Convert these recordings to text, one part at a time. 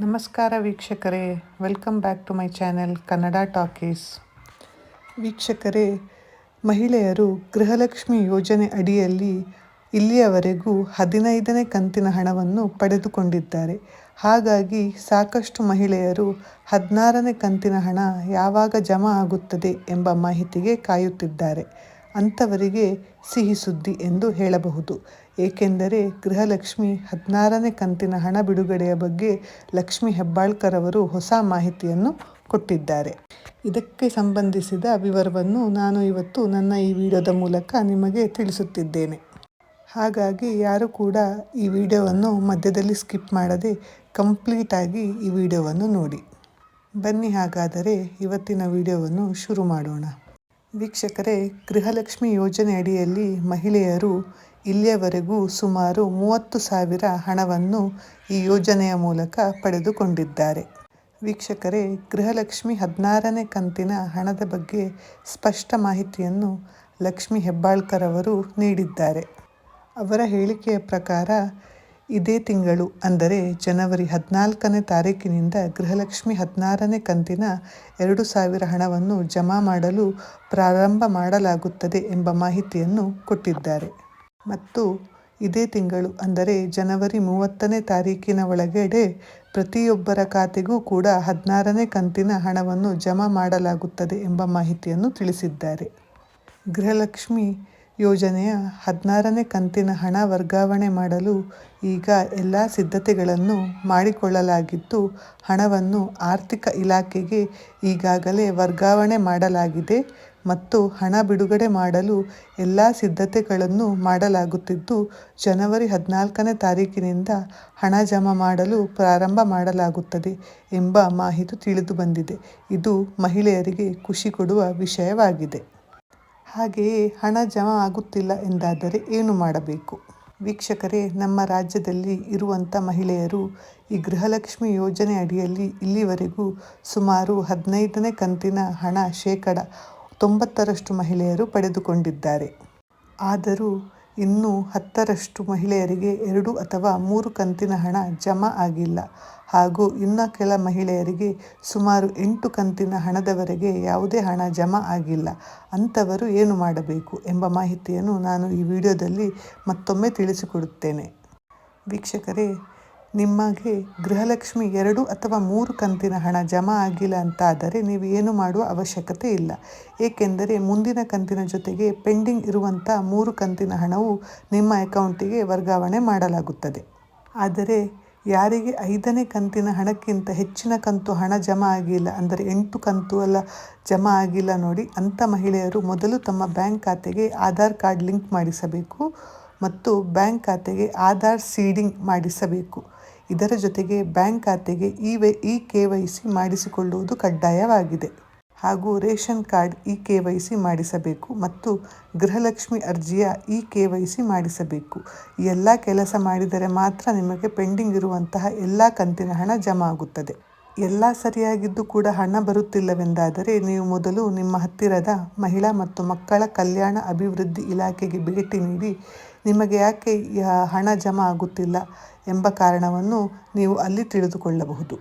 ನಮಸ್ಕಾರ ವೀಕ್ಷಕರೇ, welcome back to my channel Kannada talkies. ವೀಕ್ಷಕರೇ, ಮಹಿಳೆಯರು ಗೃಹಲಕ್ಷ್ಮಿ ಯೋಜನೆ ಅಡಿಯಲ್ಲಿ ಇಲ್ಲಿಯವರೆಗೂ ಹದಿನೈದನೇ ಕಂತಿನ ಹಣವನ್ನು ಪಡೆದುಕೊಂಡಿದ್ದಾರೆ. ಹಾಗಾಗಿ ಸಾಕಷ್ಟು ಮಹಿಳೆಯರು ಹದಿನಾರನೇ ಕಂತಿನ ಹಣ ಯಾವಾಗ ಜಮಾ ಆಗುತ್ತದೆ ಎಂಬ ಮಾಹಿತಿಗೆ ಕಾಯುತ್ತಿದ್ದಾರೆ. ಅಂಥವರಿಗೆ ಸಿಹಿ ಸುದ್ದಿ ಎಂದು ಹೇಳಬಹುದು. ಏಕೆಂದರೆ ಗೃಹಲಕ್ಷ್ಮಿ ಹದಿನಾರನೇ ಕಂತಿನ ಹಣ ಬಿಡುಗಡೆಯ ಬಗ್ಗೆ ಲಕ್ಷ್ಮಿ ಹೆಬ್ಬಾಳ್ಕರ್ ಅವರು ಹೊಸ ಮಾಹಿತಿಯನ್ನು ಕೊಟ್ಟಿದ್ದಾರೆ. ಇದಕ್ಕೆ ಸಂಬಂಧಿಸಿದ ವಿವರವನ್ನು ನಾನು ಇವತ್ತು ನನ್ನ ಈ ವಿಡಿಯೋದ ಮೂಲಕ ನಿಮಗೆ ತಿಳಿಸುತ್ತಿದ್ದೇನೆ. ಹಾಗಾಗಿ ಯಾರು ಕೂಡ ಈ ವಿಡಿಯೋವನ್ನು ಮಧ್ಯದಲ್ಲಿ ಸ್ಕಿಪ್ ಮಾಡದೆ ಕಂಪ್ಲೀಟಾಗಿ ಈ ವಿಡಿಯೋವನ್ನು ನೋಡಿ. ಬನ್ನಿ ಹಾಗಾದರೆ ಇವತ್ತಿನ ವಿಡಿಯೋವನ್ನು ಶುರು ಮಾಡೋಣ. ವೀಕ್ಷಕರೇ, ಗೃಹಲಕ್ಷ್ಮಿ ಯೋಜನೆ ಅಡಿಯಲ್ಲಿ ಮಹಿಳೆಯರು ಇಲ್ಲಿಯವರೆಗೂ ಸುಮಾರು ಮೂವತ್ತು ಸಾವಿರ ಹಣವನ್ನು ಈ ಯೋಜನೆಯ ಮೂಲಕ ಪಡೆದುಕೊಂಡಿದ್ದಾರೆ. ವೀಕ್ಷಕರೇ, ಗೃಹಲಕ್ಷ್ಮಿ ಹದಿನಾರನೇ ಕಂತಿನ ಹಣದ ಬಗ್ಗೆ ಸ್ಪಷ್ಟ ಮಾಹಿತಿಯನ್ನು ಲಕ್ಷ್ಮಿ ಹೆಬ್ಬಾಳ್ಕರ್ ಅವರು ನೀಡಿದ್ದಾರೆ. ಅವರ ಹೇಳಿಕೆಯ ಪ್ರಕಾರ ಇದೇ ತಿಂಗಳು, ಅಂದರೆ ಜನವರಿ ಹದಿನಾಲ್ಕನೇ ತಾರೀಕಿನಿಂದ ಗೃಹಲಕ್ಷ್ಮಿ ಹದಿನಾರನೇ ಕಂತಿನ ಎರಡು ಸಾವಿರ ಹಣವನ್ನು ಜಮಾ ಮಾಡಲು ಪ್ರಾರಂಭ ಮಾಡಲಾಗುತ್ತದೆ ಎಂಬ ಮಾಹಿತಿಯನ್ನು ಕೊಟ್ಟಿದ್ದಾರೆ. ಮತ್ತು ಇದೇ ತಿಂಗಳು, ಅಂದರೆ ಜನವರಿ ಮೂವತ್ತನೇ ತಾರೀಕಿನ ಒಳಗಡೆ ಪ್ರತಿಯೊಬ್ಬರ ಖಾತೆಗೂ ಕೂಡ ಹದಿನಾರನೇ ಕಂತಿನ ಹಣವನ್ನು ಜಮಾ ಮಾಡಲಾಗುತ್ತದೆ ಎಂಬ ಮಾಹಿತಿಯನ್ನು ತಿಳಿಸಿದ್ದಾರೆ. ಗೃಹಲಕ್ಷ್ಮಿ ಯೋಜನೆಯ ಹದಿನಾರನೇ ಕಂತಿನ ಹಣ ವರ್ಗಾವಣೆ ಮಾಡಲು ಈಗ ಎಲ್ಲ ಸಿದ್ಧತೆಗಳನ್ನು ಮಾಡಿಕೊಳ್ಳಲಾಗಿದ್ದು, ಹಣವನ್ನು ಆರ್ಥಿಕ ಇಲಾಖೆಗೆ ಈಗಾಗಲೇ ವರ್ಗಾವಣೆ ಮಾಡಲಾಗಿದೆ ಮತ್ತು ಹಣ ಬಿಡುಗಡೆ ಮಾಡಲು ಎಲ್ಲ ಸಿದ್ಧತೆಗಳನ್ನು ಮಾಡಲಾಗುತ್ತಿದ್ದು, ಜನವರಿ ಹದಿನಾಲ್ಕನೇ ತಾರೀಕಿನಿಂದ ಹಣ ಜಮಾ ಮಾಡಲು ಪ್ರಾರಂಭ ಮಾಡಲಾಗುತ್ತದೆ ಎಂಬ ಮಾಹಿತಿ ತಿಳಿದುಬಂದಿದೆ. ಇದು ಮಹಿಳೆಯರಿಗೆ ಖುಷಿ ಕೊಡುವ ವಿಷಯವಾಗಿದೆ. ಹಾಗೆಯೇ ಹಣ ಜಮಾ ಆಗುತ್ತಿಲ್ಲ ಎಂದಾದರೆ ಏನು ಮಾಡಬೇಕು? ವೀಕ್ಷಕರೇ, ನಮ್ಮ ರಾಜ್ಯದಲ್ಲಿ ಇರುವಂಥ ಮಹಿಳೆಯರು ಈ ಗೃಹಲಕ್ಷ್ಮಿ ಯೋಜನೆ ಅಡಿಯಲ್ಲಿ ಇಲ್ಲಿವರೆಗೂ ಸುಮಾರು ಹದಿನೈದನೇ ಕಂತಿನ ಹಣ ಶೇಕಡ ತೊಂಬತ್ತರಷ್ಟು ಮಹಿಳೆಯರು ಪಡೆದುಕೊಂಡಿದ್ದಾರೆ. ಆದರೂ ಇನ್ನೂ ಹತ್ತರಷ್ಟು ಮಹಿಳೆಯರಿಗೆ ಎರಡು ಅಥವಾ ಮೂರು ಕಂತಿನ ಹಣ ಜಮಾ ಆಗಿಲ್ಲ. ಹಾಗೂ ಇನ್ನು ಕೆಲ ಮಹಿಳೆಯರಿಗೆ ಸುಮಾರು ಎಂಟು ಕಂತಿನ ಹಣದವರೆಗೆ ಯಾವುದೇ ಹಣ ಜಮಾ ಆಗಿಲ್ಲ. ಅಂಥವರು ಏನು ಮಾಡಬೇಕು ಎಂಬ ಮಾಹಿತಿಯನ್ನು ನಾನು ಈ ವಿಡಿಯೋದಲ್ಲಿ ಮತ್ತೊಮ್ಮೆ ತಿಳಿಸಿಕೊಡುತ್ತೇನೆ. ವೀಕ್ಷಕರೇ ನಿಮಗೆ ಗೃಹಲಕ್ಷ್ಮಿ ಎರಡು ಅಥವಾ ಮೂರು ಕಂತಿನ ಹಣ ಜಮಾ ಆಗಿಲ್ಲ ಅಂತಾದರೆ ನೀವು ಏನು ಮಾಡುವ ಅವಶ್ಯಕತೆ ಇಲ್ಲ. ಏಕೆಂದರೆ ಮುಂದಿನ ಕಂತಿನ ಜೊತೆಗೆ ಪೆಂಡಿಂಗ್ ಇರುವಂಥ ಮೂರು ಕಂತಿನ ಹಣವು ನಿಮ್ಮ ಅಕೌಂಟಿಗೆ ವರ್ಗಾವಣೆ ಮಾಡಲಾಗುತ್ತದೆ. ಆದರೆ ಯಾರಿಗೆ ಐದನೇ ಕಂತಿನ ಹಣಕ್ಕಿಂತ ಹೆಚ್ಚಿನ ಕಂತು ಹಣ ಜಮಾ ಆಗಿಲ್ಲ ಅಂದರೆ ಎಂಟು ಕಂತು ಎಲ್ಲ ಜಮಾ ಆಗಿಲ್ಲ ನೋಡಿ, ಅಂಥ ಮಹಿಳೆಯರು ಮೊದಲು ತಮ್ಮ ಬ್ಯಾಂಕ್ ಖಾತೆಗೆ ಆಧಾರ್ ಕಾರ್ಡ್ ಲಿಂಕ್ ಮಾಡಿಸಬೇಕು. ಮತ್ತು ಬ್ಯಾಂಕ್ ಖಾತೆಗೆ ಆಧಾರ್ ಸೀಡಿಂಗ್ ಮಾಡಿಸಬೇಕು. ಇದರ ಜೊತೆಗೆ ಬ್ಯಾಂಕ್ ಖಾತೆಗೆ E Y E K Y C ಮಾಡಿಸಿಕೊಳ್ಳುವುದು ಕಡ್ಡಾಯವಾಗಿದೆ. ಹಾಗೂ ration card E K Y C ಮಾಡಿಸಬೇಕು ಮತ್ತು ಗೃಹಲಕ್ಷ್ಮಿ ಅರ್ಜಿಯ ಇ ಕೆ ವೈ ಸಿ ಮಾಡಿಸಬೇಕು. ಎಲ್ಲ ಕೆಲಸ ಮಾಡಿದರೆ ಮಾತ್ರ ನಿಮಗೆ ಪೆಂಡಿಂಗ್ ಇರುವಂತಹ ಎಲ್ಲ ಕಂತಿನ ಹಣ ಜಮಾ ಆಗುತ್ತದೆ ಎಲ್ಲ ಸರಿಯಾಗಿದ್ದು ಕೂಡ ಹಣ ಬರುತ್ತಿಲ್ಲವೆಂದಾದರೆ ನೀವು ಮೊದಲು ನಿಮ್ಮ ಹತ್ತಿರದ ಮಹಿಳಾ ಮತ್ತು ಮಕ್ಕಳ ಕಲ್ಯಾಣ ಅಭಿವೃದ್ಧಿ ಇಲಾಖೆಗೆ ಭೇಟಿ ನೀಡಿ ನಿಮಗೆ ಯಾಕೆ ಹಣ ಜಮಾ ಆಗುತ್ತಿಲ್ಲ ಎಂಬ ಕಾರಣವನ್ನು ನೀವು ಅಲ್ಲಿ ತಿಳಿದುಕೊಳ್ಳಬಹುದು.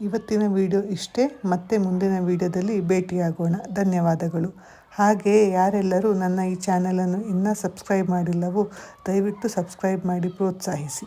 ಇವತ್ತಿನ ವಿಡಿಯೋ ಇಷ್ಟೇ, ಮತ್ತೆ ಮುಂದಿನ ವಿಡಿಯೋದಲ್ಲಿ ಭೇಟಿಯಾಗೋಣ. ಧನ್ಯವಾದಗಳು. ಹಾಗೆಯೇ ಯಾರೆಲ್ಲರೂ ನನ್ನ ಈ ಚಾನಲನ್ನು ಇನ್ನೂ ಸಬ್ಸ್ಕ್ರೈಬ್ ಮಾಡಿಲ್ಲವೋ, ದಯವಿಟ್ಟು ಸಬ್ಸ್ಕ್ರೈಬ್ ಮಾಡಿ ಪ್ರೋತ್ಸಾಹಿಸಿ.